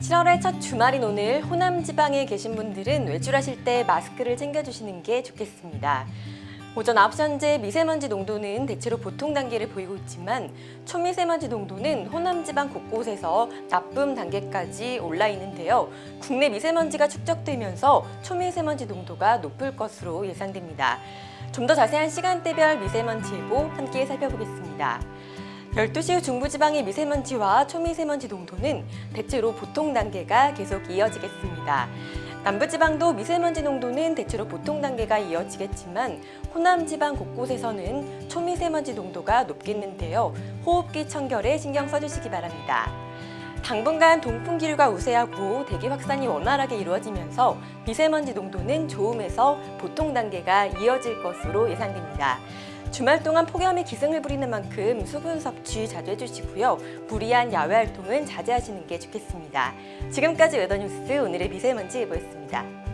7월의 첫 주말인 오늘 호남 지방에 계신 분들은 외출하실 때 마스크를 챙겨주시는 게 좋겠습니다. 오전 9시 현재 미세먼지 농도는 대체로 보통 단계를 보이고 있지만 초미세먼지 농도는 호남 지방 곳곳에서 나쁨 단계까지 올라 있는데요. 국내 미세먼지가 축적되면서 초미세먼지 농도가 높을 것으로 예상됩니다. 좀 더 자세한 시간대별 미세먼지 예보 함께 살펴보겠습니다. 12시 후 중부지방의 미세먼지와 초미세먼지 농도는 대체로 보통 단계가 계속 이어지겠습니다. 남부지방도 미세먼지 농도는 대체로 보통 단계가 이어지겠지만 호남지방 곳곳에서는 초미세먼지 농도가 높겠는데요. 호흡기 청결에 신경 써주시기 바랍니다. 당분간 동풍 기류가 우세하고 대기 확산이 원활하게 이루어지면서 미세먼지 농도는 좋음에서 보통 단계가 이어질 것으로 예상됩니다. 주말 동안 폭염이 기승을 부리는 만큼 수분 섭취 자주 해주시고요. 무리한 야외 활동은 자제하시는 게 좋겠습니다. 지금까지 웨더뉴스 오늘의 미세먼지 예보였습니다.